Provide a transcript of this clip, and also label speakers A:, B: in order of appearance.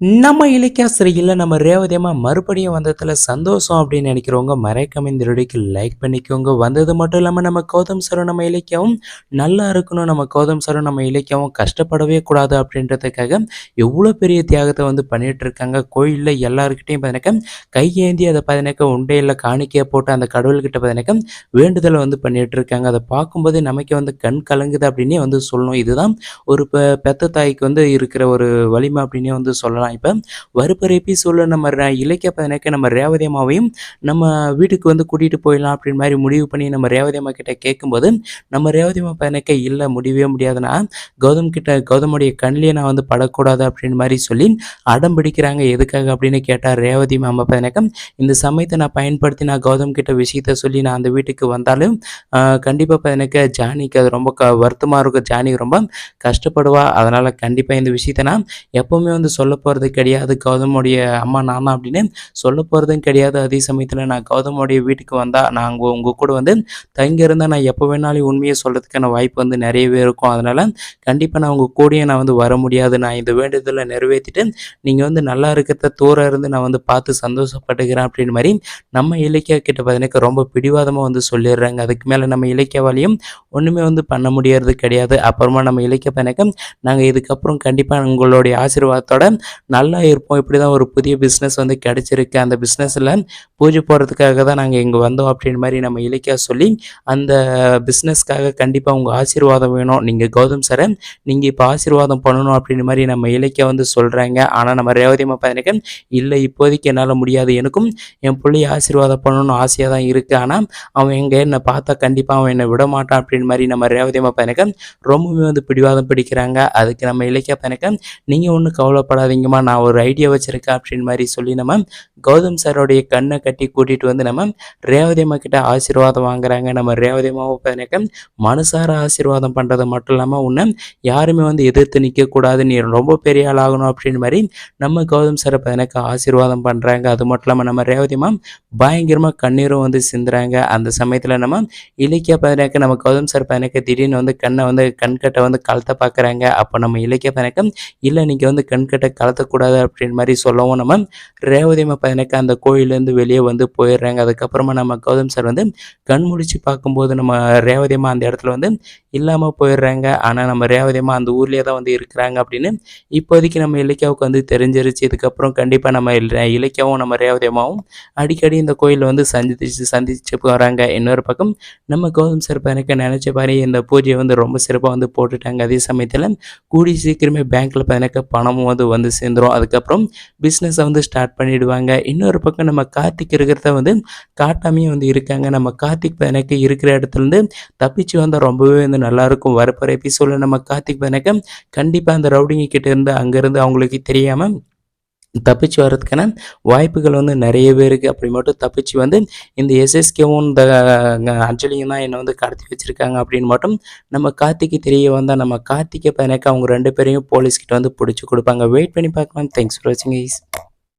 A: நம்ம இலக்கியாசிரியில் நம்ம ரேவதியம்மா மறுபடியும் வந்ததில் சந்தோஷம் அப்படின்னு நினைக்கிறவங்க மறைக்காம இந்த வீடியோக்கு லைக் பண்ணிக்கோங்க. வந்தது மட்டும் இல்லாமல் நம்ம கௌதம் சாரும் நம்ம இலக்கியாவும் நல்லா இருக்கணும். நம்ம கௌதம் சாரும் நம்ம இலக்கியாவும் கஷ்டப்படவே கூடாது அப்படின்றதுக்காக எவ்வளோ பெரிய தியாகத்தை வந்து பண்ணிட்டு இருக்காங்க. கோயிலில் எல்லாருக்கிட்டையும் பார்த்தீங்கன்னா கையேந்தி அதை பார்த்தீங்கன்னா உண்டையில் காணிக்கையை போட்டு அந்த கடவுள்கிட்ட பார்த்தீங்கன்னா வேண்டுதலை வந்து பண்ணிட்டு இருக்காங்க. அதை பார்க்கும்போது நமக்கு வந்து கண் கலங்குது அப்படின்னே வந்து சொல்லணும். இதுதான் ஒரு பெ பெத்த தாய்க்கு வந்து இருக்கிற ஒரு வலிமை அப்படின்னே வந்து சொல்லலாம். இப்போ வறுப்பர் எபிசோடில் நம்ம இலக்கிய பதினக்க நம்ம ரேவதி அம்மாவையும் நம்ம வீட்டுக்கு வந்து கூட்டிகிட்டு போயிடலாம் அப்படின்னு மாதிரி முடிவு பண்ணி நம்ம ரேவதி அம்மா கிட்ட கேட்கும்போது நம்ம ரேவதி அம்மா பதினக்க இல்லை முடியவே முடியாதுன்னா கௌதம் கிட்ட கௌதமுடைய கண்ணிலே நான் வந்து படக்கூடாது அப்படின்னு மாதிரி சொல்லி அடம் பிடிக்கிறாங்க. எதுக்காக அப்படின்னு கேட்டால் ரேவதி அம்மா பதினக்க இந்த சமயத்தை நான் பயன்படுத்தி நான் கௌதம் கிட்ட விஷயத்த சொல்லி நான் அந்த வீட்டுக்கு வந்தாலும் கண்டிப்பாக பதினக்க ஜானிக்கு அது ரொம்ப க வருத்தமாக இருக்கும். ஜானி ரொம்ப கஷ்டப்படுவா. அதனால் கண்டிப்பாக இந்த விஷயத்த நான் எப்போவுமே வந்து சொல்ல போகிறது கிடையாது. கௌதமுடைய அம்மா நானா அப்படின்னு சொல்ல போகிறதும் கிடையாது. அதே சமயத்தில் நான் கௌதமுடைய வீட்டுக்கு வந்தால் நான் உங்கள் உங்கள் கூட வந்து தங்கியிருந்தால் நான் எப்போ வேணாலும் உண்மையை சொல்கிறதுக்கான வாய்ப்பு வந்து நிறையவே இருக்கும். அதனால் கண்டிப்பாக நான் உங்கள் கூடயே நான் வந்து வர முடியாது. நான் இந்த வேண்டுதலை நிறைவேற்றிட்டு நீங்கள் வந்து நல்லா இருக்கிறத தூரம் இருந்து நான் வந்து பார்த்து சந்தோஷப்பட்டுக்கிறேன் அப்படின்னு மாதிரி நம்ம இலக்கியா கிட்ட பார்த்தீங்கன்னா ரொம்ப பிடிவாதமாக வந்து சொல்லிடுறாங்க. அதுக்கு மேலே நம்ம இலக்கியவாலையும் ஒன்றுமே வந்து பண்ண முடியறது கிடையாது. அப்புறமா நம்ம இலக்கிய பயணக்கம் நாங்கள் இதுக்கப்புறம் கண்டிப்பாக உங்களுடைய ஆசீர்வாதத்தோட நல்லா இருப்போம். இப்படி தான் ஒரு புதிய பிஸ்னஸ் வந்து கிடச்சிருக்கு. அந்த பிஸ்னஸில் பூஜை போடுறதுக்காக தான் நாங்கள் இங்கே வந்தோம் அப்படின்னு மாதிரி நம்ம இலக்கியா சொல்லி அந்த பிஸ்னஸ்க்காக கண்டிப்பாக உங்கள் ஆசீர்வாதம் வேணும். நீங்கள் கௌதம் சாரை நீங்கள் இப்போ ஆசீர்வாதம் பண்ணணும் அப்படின்னு மாதிரி நம்ம இலக்கியா வந்து சொல்கிறாங்க ஆனால் நம்ம ரேவதியமாக அம்மா பார்த்தீங்கன்னா இல்லை இப்போதைக்கு என்னால் முடியாது. எனக்கும் என் பிள்ளைய ஆசீர்வாதம் பண்ணணும்னு ஆசையாக தான் இருக்குது ஆனால் அவன் எங்கே என்னை பார்த்தா கண்டிப்பாக அவன் என்னை விட மாட்டான் அப்படின்னு மாதிரி நம்ம ரேவதி அம்மா பார்த்தீங்கன்னா ரொம்பவே வந்து பிடிவாதம் பிடிக்கிறாங்க. அதுக்கு நம்ம இலக்கிய பார்த்தீங்கன்னா நீங்கள் ஒன்றும் கவலைப்படாதீங்கம்மா. நான் ஒரு ஐடியா வச்சுருக்கேன் அப்படின்னு மாதிரி சொல்லி நம்ம கௌதம் சாரோடைய கண்ணை கட்டி கூட்டிகிட்டு வந்து நம்ம ரேவதி அம்மா கிட்ட ஆசீர்வாதம் வாங்குறாங்க. நம்ம ரேவதி அம்மாவை பார்த்தீங்கன்னாக்கா மனசார ஆசீர்வாதம் பண்ணுறது மட்டும் இல்லாமல் உன்னை யாருமே வந்து எதிர்த்து நிற்கக்கூடாது நீ ரொம்ப பெரிய ஆள் ஆகணும் அப்படின்னு மாதிரி நம்ம கௌதம் சாரை பார்த்தீங்கன்னாக்கா ஆசீர்வாதம் பண்ணுறாங்க அது மட்டும் இல்லாமல் நம்ம ரேவதி அம்மா பயங்கரமாக கண்ணீரும் வந்து சிந்துறாங்க. அந்த சமயத்தில் நம்ம இலக்கிய பதினாக்க நம்ம கௌதம் சார் பதினாக்க திடீர்னு வந்து கண்ணை வந்து கண்கட்டை வந்து கலத்தை பார்க்குறாங்க. அப்போ நம்ம இலக்கிய பதினாக்க இல்லை நீங்கள் வந்து கண்கட்டை கலத்தக்கூடாது அப்படின்னு மாதிரி சொல்லவும் நம்ம ரேவதியம்மா பதினாக்க அந்த கோயிலேருந்து வெளியே வந்து போயிடுறாங்க. அதுக்கப்புறமா நம்ம கௌதம் சார் வந்து கண் முடிச்சு பார்க்கும்போது நம்ம ரேவதியம்மா அந்த இடத்துல வந்து இல்லாமல் போயிடுறாங்க. ஆனால் நம்ம ரேவதியம்மா அந்த ஊர்லேயே தான் வந்து இருக்கிறாங்க அப்படின்னு இப்போதைக்கு நம்ம இலக்கியாவுக்கு வந்து தெரிஞ்சிருச்சு. இதுக்கப்புறம் கண்டிப்பாக நம்ம இலக்கியாவும் நம்ம ரேவதியம்மாவும் அடிக்கடி இந்த கோயிலில் வந்து சந்திச்சு சந்திச்சு வராங்க. இன்னொரு பக்கம் நம்ம கௌதம் சார் எனக்கு நினச்ச மாதிரி இந்த பூஜையை வந்து ரொம்ப சிறப்பாக வந்து போட்டுட்டாங்க. அதே சமயத்தில் கூடி சீக்கிரமே பேங்க்கில் எனக்கு பணமும் வந்து வந்து சேர்ந்துரும். அதுக்கப்புறம் பிஸ்னஸை வந்து ஸ்டார்ட் பண்ணிடுவாங்க. இன்னொரு பக்கம் நம்ம கார்த்திக் இருக்கிறத வந்து காட்டாமையும் வந்து இருக்காங்க. நம்ம கார்த்திக் எனக்கு இருக்கிற இடத்துலேருந்து தப்பிச்சு வந்தால் ரொம்பவே வந்து நல்லாயிருக்கும் வரப்போகிற எபிசோடில் நம்ம கார்த்திக் வணக்கம் கண்டிப்பாக அந்த ரவுடிங்க கிட்ட இருந்து அங்கேருந்து அவங்களுக்கு தெரியாமல் தப்பிச்சு வர்றதுக்கான வாய்ப்புகள் வந்து நிறையவே இருக்குது அப்படி மட்டும் தப்பிச்சு வந்து இந்த எஸ்எஸ்கேவும் இந்த அஞ்சலியும் தான் என்னை வந்து கடத்தி வச்சுருக்காங்க அப்படின்னு மட்டும் நம்ம கார்த்திக்கு தெரிய வந்தால் நம்ம கார்த்திகை எனக்கு அவங்க ரெண்டு பேரையும் போலீஸ்கிட்ட வந்து பிடிச்சி கொடுப்பாங்க. வெயிட் பண்ணி பார்க்கலாம். தேங்க்ஸ் ஃபார் வாட்சிங்